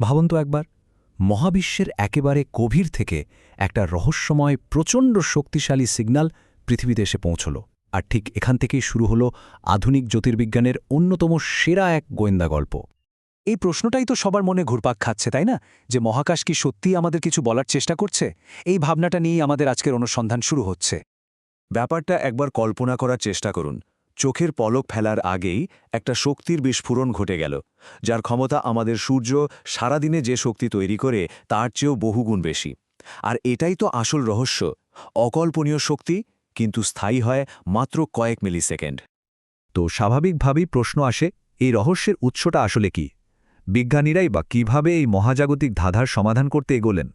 ভাবুন তো একবার, মহাবিশ্বের একেবারে গভীর থেকে একটা রহস্যময়, প্রচণ্ড শক্তিশালী সিগন্যাল পৃথিবীতে এসে পৌঁছল। আর ঠিক এখান থেকেই শুরু হলো আধুনিক জ্যোতির্বিজ্ঞানের অন্যতম সেরা এক গোয়েন্দা গল্প। এই প্রশ্নটাই তো সবার মনে ঘুরপাক খাচ্ছে, তাই না? যে মহাকাশ কি সত্যিই আমাদের কিছু বলার চেষ্টা করছে? এই ভাবনাটা নিয়েই আমাদের আজকের অনুসন্ধান শুরু হচ্ছে। ব্যাপারটা একবার কল্পনা করার চেষ্টা করুন। চোখের পলক ফেলার আগেই একটা শক্তির বিস্ফোরণ ঘটে গেল, যার ক্ষমতা আমাদের সূর্য সারাদিনে যে শক্তি তৈরি করে তার চেয়েও বহুগুণ বেশি। আর এটাই তো আসল রহস্য, অকল্পনীয় শক্তি, কিন্তু স্থায়ী হয় মাত্র কয়েক মিলিসেকেন্ড। তো স্বাভাবিকভাবেই প্রশ্ন আসে, এই রহস্যের উৎসটা আসলে কি? বিজ্ঞানীরাই বা কীভাবে এই মহাজাগতিক ধাঁধার সমাধান করতে এগোলেন?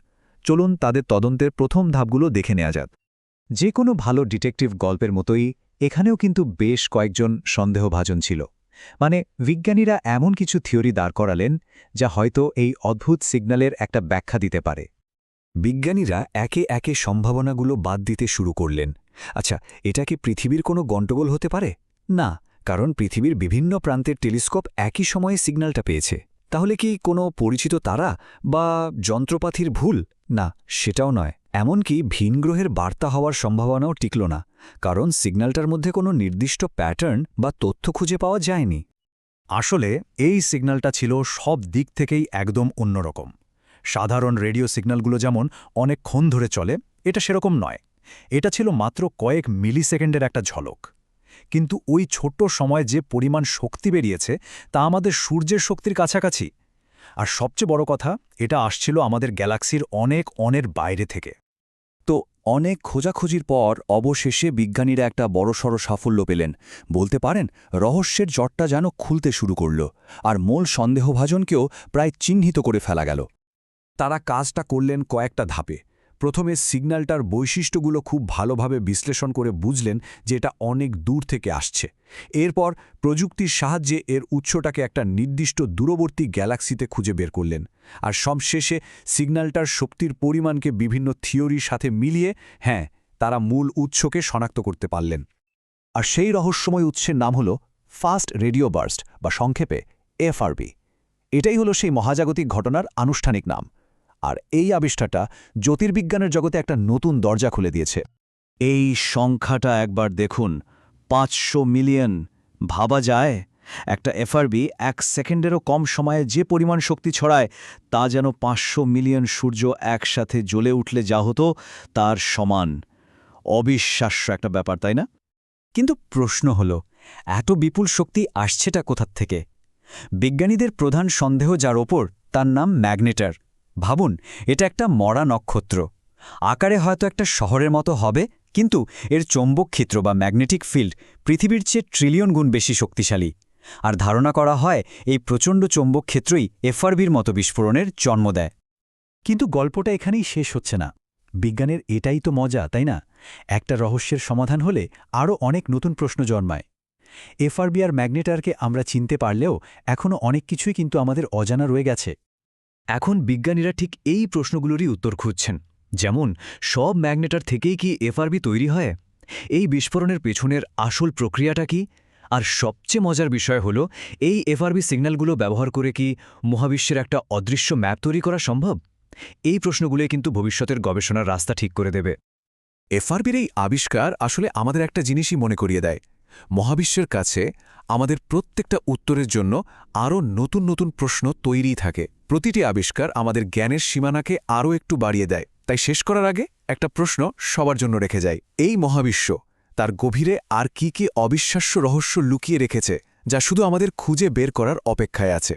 চলুন তাদের তদন্তের প্রথম ধাপগুলো দেখে নেওয়া যাক। যে কোনো ভালো ডিটেকটিভ গল্পের মতোই এখানেও কিন্তু বেশ কয়েকজন সন্দেহভাজন ছিল। মানে বিজ্ঞানীরা এমন কিছু থিওরি দাঁড় করালেন, যা হয়তো এই অদ্ভুত সিগন্যালের একটা ব্যাখ্যা দিতে পারে। বিজ্ঞানীরা একে একে সম্ভাবনাগুলো বাদ দিতে শুরু করলেন। আচ্ছা এটা কি পৃথিবীর কোনো গণ্ডগোল হতে পারে? না, কারণ পৃথিবীর বিভিন্ন প্রান্তের টেলিস্কোপ একই সময়ে সিগন্যালটা পেয়েছে। তাহলে কি কোনো পরিচিত তারা বা যন্ত্রপাতির ভুল? না, সেটাও নয়। এমনকি ভিনগ্রহের বার্তা হওয়ার সম্ভাবনাও টিকল না। কারণ সিগন্যালটার মধ্যে কোনো নির্দিষ্ট প্যাটার্ন বা তথ্য খুঁজে পাওয়া যায়নি। আসলে, এই সিগন্যালটা ছিল সব দিক থেকেই একদম অন্যরকম। সাধারণ রেডিও সিগন্যালগুলো যেমন অনেকক্ষণ ধরে চলে, এটা সেরকম নয়। এটা ছিল মাত্র কয়েক মিলিসেকেন্ডের একটা ঝলক। কিন্তু ওই ছোট্ট সময় যে পরিমাণ শক্তি বেরিয়েছে, তা আমাদের সূর্যের শক্তির কাছাকাছি। আর সবচেয়ে বড় কথা, এটা আসছিল আমাদের গ্যালাক্সির অনেক অনের বাইরে থেকে। তো অনেক খোঁজাখুঁজির পর অবশেষে বিজ্ঞানীরা একটা বড়সড় সাফল্য পেলেন। বলতে পারেন, রহস্যের জটটা যেন খুলতে শুরু করল, আর মূল সন্দেহভাজনকেও প্রায় চিহ্নিত করে ফেলা গেল। তারা কাজটা করলেন কয়েকটা ধাপে। প্রথমে সিগন্যালটার বৈশিষ্ট্যগুলো খুব ভালোভাবে বিশ্লেষণ করে বুঝলেন যে এটা অনেক দূর থেকে আসছে। এরপর প্রযুক্তির সাহায্যে এর উৎসটাকে একটা নির্দিষ্ট দূরবর্তী গ্যালাক্সিতে খুঁজে বের করলেন। আর সবশেষে সিগন্যালটার শক্তির পরিমাণকে বিভিন্ন থিওরির সাথে মিলিয়ে হ্যাঁ তারা মূল উৎসকে শনাক্ত করতে পারলেন। আর সেই রহস্যময় উৎসের নাম হল ফাস্ট রেডিও বার্স্ট বা সংক্ষেপে এফআরবি। এটাই হলো সেই মহাজাগতিক ঘটনার আনুষ্ঠানিক নাম। আর এই আবিষ্কারটা জ্যোতির্বিজ্ঞানের জগতে একটা নতুন দরজা খুলে দিয়েছে। এই সংখ্যাটা একবার দেখুন, পাঁচশো মিলিয়ন। ভাবা যায়? একটা এফআরবি এক সেকেন্ডেরও কম সময়ে যে পরিমাণ শক্তি ছড়ায়, তা যেন পাঁচশো মিলিয়ন সূর্য একসাথে জ্বলে উঠলে যা হতো, তার সমান। অবিশ্বাস্য একটা ব্যাপার, তাই না? কিন্তু প্রশ্ন হল, এত বিপুল শক্তি আসছেটা কোথার থেকে? বিজ্ঞানীদের প্রধান সন্দেহ যার ওপর, তার নাম ম্যাগনেটার। ভাবুন, এটা একটা মরা নক্ষত্র। আকারে হয়তো একটা শহরের মতো হবে, কিন্তু এর চৌম্বক ক্ষেত্র বা ম্যাগনেটিক ফিল্ড পৃথিবীর চেয়ে ট্রিলিয়ন গুণ বেশি শক্তিশালী। আর ধারণা করা হয়, এই প্রচণ্ড চৌম্বক ক্ষেত্রই এফআরবির মতো বিস্ফোরণের জন্ম দেয়। কিন্তু গল্পটা এখানেই শেষ হচ্ছে না। বিজ্ঞানের এটাই তো মজা, তাই না? একটা রহস্যের সমাধান হলে আরও অনেক নতুন প্রশ্ন জন্মায়। এফআরবি আর ম্যাগনেটারকে আমরা চিনতে পারলেও এখনও অনেক কিছুই কিন্তু আমাদের অজানা রয়ে গেছে। এখন বিজ্ঞানীরা ঠিক এই প্রশ্নগুলোরই উত্তর খুঁজছেন। যেমন, সব ম্যাগনেটার থেকেই কি এফআরবি তৈরি হয়? এই বিস্ফোরণের পেছনের আসল প্রক্রিয়াটা কি? আর সবচেয়ে মজার বিষয় হল, এই এফআরবি সিগন্যালগুলো ব্যবহার করে কি মহাবিশ্বের একটা অদৃশ্য ম্যাপ তৈরি করা সম্ভব? এই প্রশ্নগুলোই কিন্তু ভবিষ্যতের গবেষণার রাস্তা ঠিক করে দেবে। এফআরবির এই আবিষ্কার আসলে আমাদের একটা জিনিসই মনে করিয়ে দেয়। মহাবিশ্বের কাছে আমাদের প্রত্যেকটা উত্তরের জন্য আরও নতুন নতুন প্রশ্ন তৈরি থাকে। প্রতিটি আবিষ্কার আমাদের জ্ঞানের সীমানাকে আরও একটু বাড়িয়ে দেয়। তাই শেষ করার আগে একটা প্রশ্ন সবার জন্য রেখে যায় এই মহাবিশ্ব তার গভীরে আর কি কি অবিশ্বাস্য রহস্য লুকিয়ে রেখেছে, যা শুধু আমাদের খুঁজে বের করার অপেক্ষায় আছে?